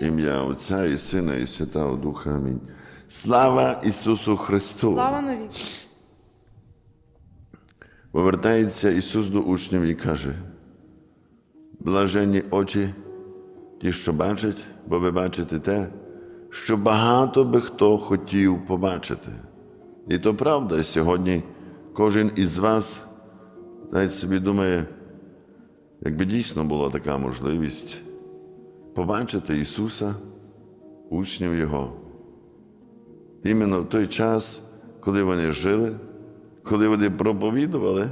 Ім'я Отця і Сина, і Святого Духа. Амінь. Слава Ісусу Христу! Слава навіки. Повертається Ісус до учнів і каже: блаженні очі, ті, що бачать, бо ви бачите те, що багато би хто хотів побачити. І то правда, сьогодні кожен із вас навіть собі думає, якби дійсно була така можливість побачити Ісуса, учнів Його. Іменно в той час, коли вони жили, коли вони проповідували.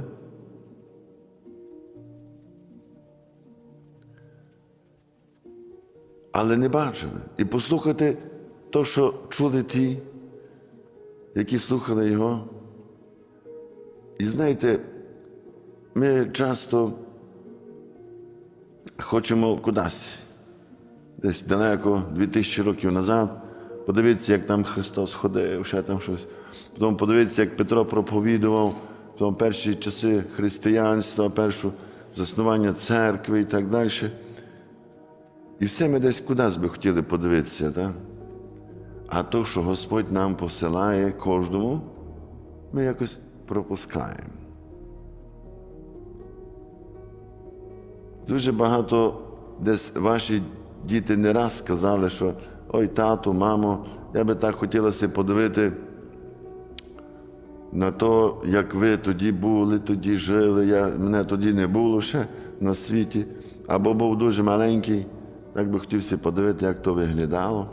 Але не бачили. І послухати то, що чули ті, які слухали його. І знаєте, ми часто хочемо кудись, десь далеко, 2000 років назад, подивитися, як там Христос ходив, ще там щось. Потім подивитися, як Петро проповідував, потім перші часи християнства, перше заснування церкви і так далі. І все ми десь кудись би хотіли подивитися, так? А то, що Господь нам посилає кожному, ми якось пропускаємо. Дуже багато десь ваші діти не раз сказали, що ой, тату, мамо, я би так хотілося подивити на то, як ви тоді були, тоді жили. Я, Мене тоді не було ще на світі, або був дуже маленький, так би хотівся подивити, як то виглядало.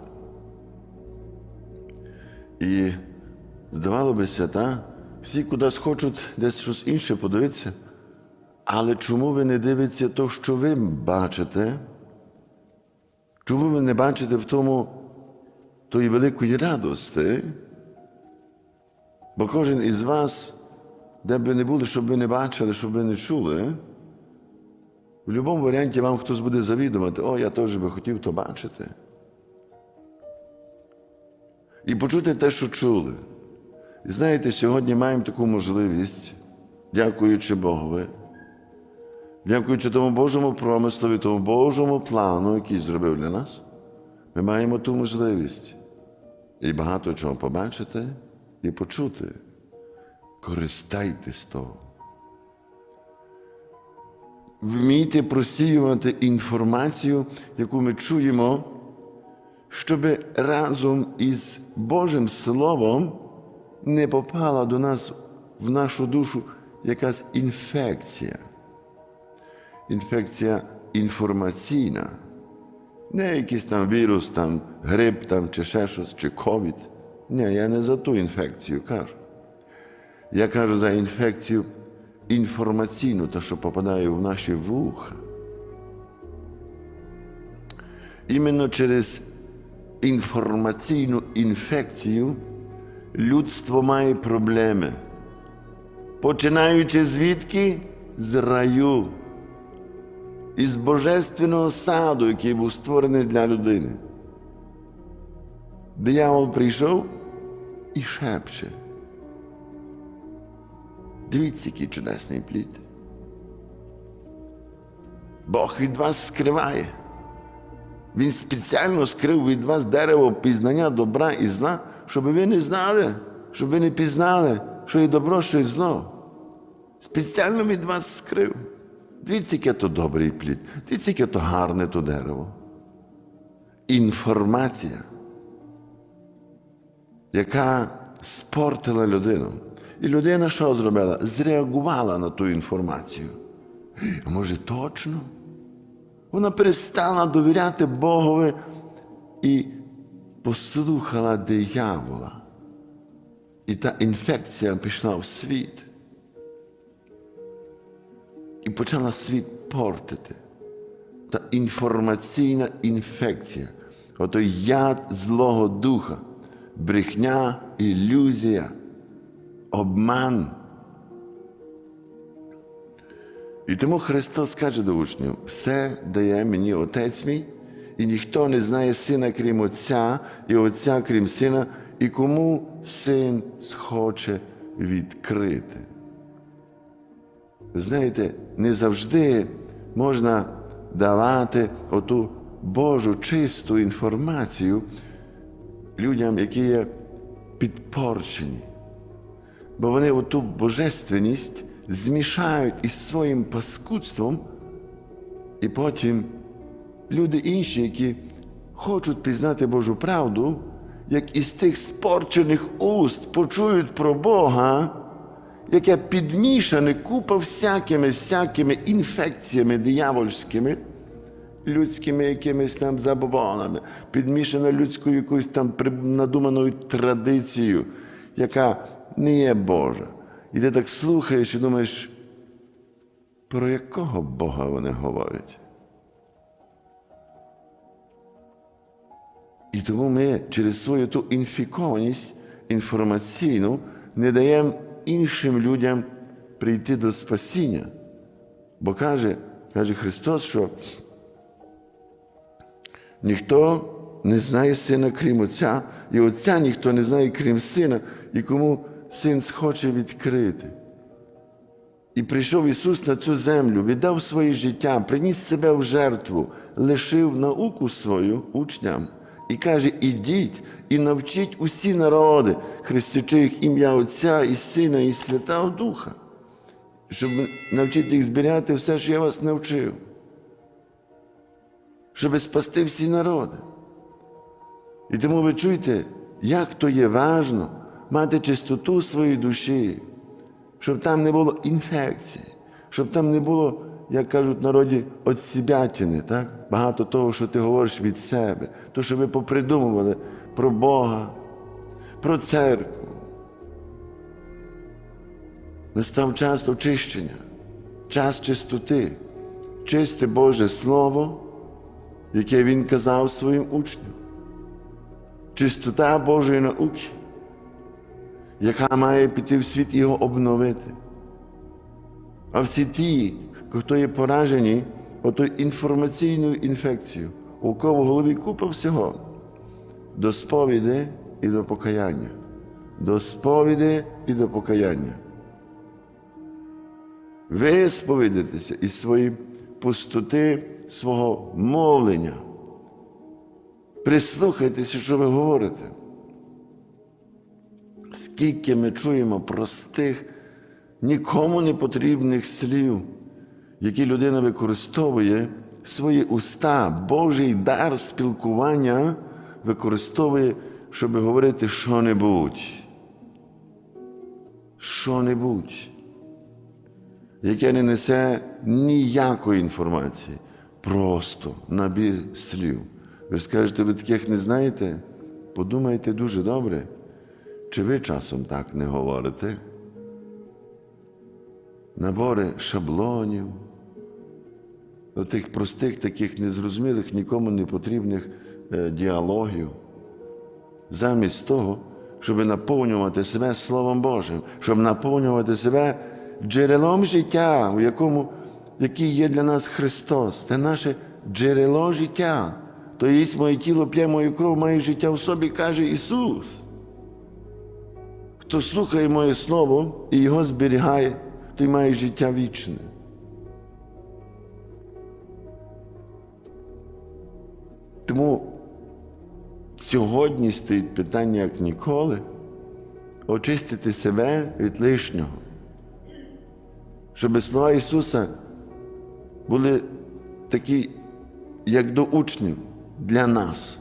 І здавало бися, всі кудись хочуть десь щось інше подивитися. Але чому ви не дивитеся то, що ви бачите? Чому ви не бачите в тому тої великої радости? Бо кожен із вас, де б ви не були, щоб ви не бачили, щоб ви не чули, в будь-якому варіанті вам хтось буде завідувати, о, я теж би хотів то бачити. І почути те, що чули. І знаєте, сьогодні маємо таку можливість, дякуючи Богові, дякуючи тому Божому промислові, тому Божому плану, який зробив для нас, ми маємо ту можливість і багато чого побачити і почути. Користайтесь того. Вмійте просіювати інформацію, яку ми чуємо, щоб разом із Божим Словом не попала до нас в нашу душу якась інфекція. Інфекція інформаційна. Не якийсь там вірус, там грип там, чи ще щось, чи ковід. Ні, я не за ту інфекцію кажу. Я кажу за інфекцію інформаційну, та що попадає в наші вуха. Іменно через інформаційну інфекцію людство має проблеми. Починаючи звідки? З раю, із божественного саду, який був створений для людини. Диявол прийшов і шепче. Дивіться, який чудесний плід. Бог від вас скриває. Він спеціально скрив від вас дерево пізнання добра і зла, щоб ви не знали, щоб ви не пізнали, що є добро, що є зло. Спеціально від вас скрив. Дивіться, яке то добрий плід, дивіться, яке то гарне то дерево. Інформація, яка спортила людину. І людина що зробила? Зреагувала на ту інформацію. А може, точно? Вона перестала довіряти Богові і послухала диявола. І та інфекція пішла в світ. І почала світ портити. Та інформаційна інфекція, отой яд Злого Духа, брехня, ілюзія, обман. І тому Христос каже до учнів: все дає мені Отець мій, і ніхто не знає сина, крім Отця, і Отця, крім Сина, і кому син схоче відкрити. Знаєте, не завжди можна давати оту Божу чисту інформацію людям, які є підпорчені. Бо вони оту божественність змішають із своїм паскудством, і потім люди інші, які хочуть пізнати Божу правду, як із тих спорчених уст почують про Бога, яке підмішане купа всякими всякими інфекціями диявольськими, людськими якимись там забобонами, підмішане людською якоюсь там надуманою традицією, яка не є Божа. І ти так слухаєш і думаєш, про якого Бога вони говорять? І тому ми через свою ту інфікованість інформаційну не даємо іншим людям прийти до спасіння. Бо каже, каже Христос, що ніхто не знає сина, крім Отця, і Отця ніхто не знає, крім сина, і кому син схоче відкрити. І прийшов Ісус на цю землю, віддав своє життя, приніс себе в жертву, лишив науку свою учням і каже: ідіть і навчіть усі народи, хрестячи їх ім'я Отця і Сина, і Святого Духа, щоб навчити їх зберігати все, що я вас навчив, щоб спасти всі народи. І тому ви чуєте, як то є важно мати чистоту своєї душі, щоб там не було інфекції, щоб там не було, як кажуть в народі, отсібятини, так? Багато того, що ти говориш від себе, то, що ви попридумували про Бога, про церкву. Настав час очищення, час чистоти, чисте Боже Слово, яке Він казав своїм учням, чистота Божої науки яка має піти в світ його обновити. А всі ті, хто є поражені отою інформаційною інфекцією, у кого в голові купа всього, до сповіді і до покаяння. До сповіді і до покаяння. Ви сповідайтеся із своєї пустоти свого мовлення. Прислухайтеся, що ви говорите. Скільки ми чуємо простих, нікому не потрібних слів, які людина використовує свої уста, Божий дар спілкування використовує, щоб говорити що-небудь. Що-небудь, яке не несе ніякої інформації, просто набір слів. Ви скажете, ви таких не знаєте? Подумайте дуже добре. Чи ви часом так не говорите? Набори шаблонів, тих простих, таких незрозумілих, нікому не потрібних е, діалогів, замість того, щоб наповнювати себе Словом Божим, щоб наповнювати себе джерелом життя, у якому, який є для нас Христос. Це наше джерело життя. То їсть моє тіло, п'є мою кров, має життя в собі, каже Ісус. Хто слухає моє Слово і його зберігає, той має життя вічне. Тому сьогодні стоїть питання, як ніколи, очистити себе від лишнього, щоб слова Ісуса були такі, як до учнів для нас.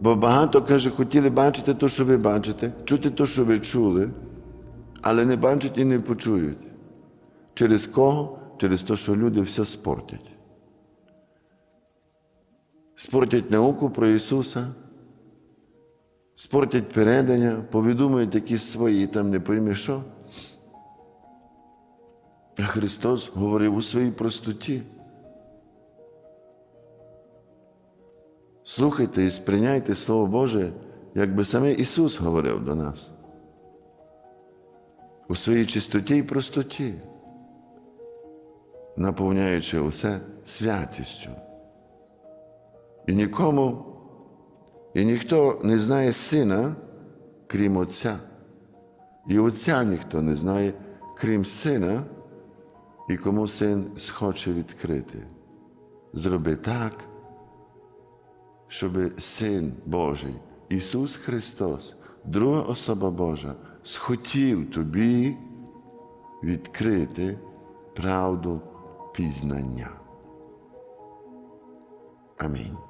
Бо багато каже, хотіли бачити те, що ви бачите, чути те, що ви чули, але не бачать і не почують. Через кого? Через те, що люди все спортять. Спортять науку про Ісуса, спортять передання, повідомують якісь свої, там не пойми що. А Христос говорив у своїй простоті. Слухайте і сприйняйте Слово Боже, якби саме Ісус говорив до нас. У своїй чистоті і простоті, наповняючи усе святістю. І нікому, і ніхто не знає сина, крім Отця. І Отця ніхто не знає, крім сина, і кому син схоче відкрити. Зроби так, щоб Син Божий, Ісус Христос, друга особа Божа, схотів тобі відкрити правду пізнання. Амінь.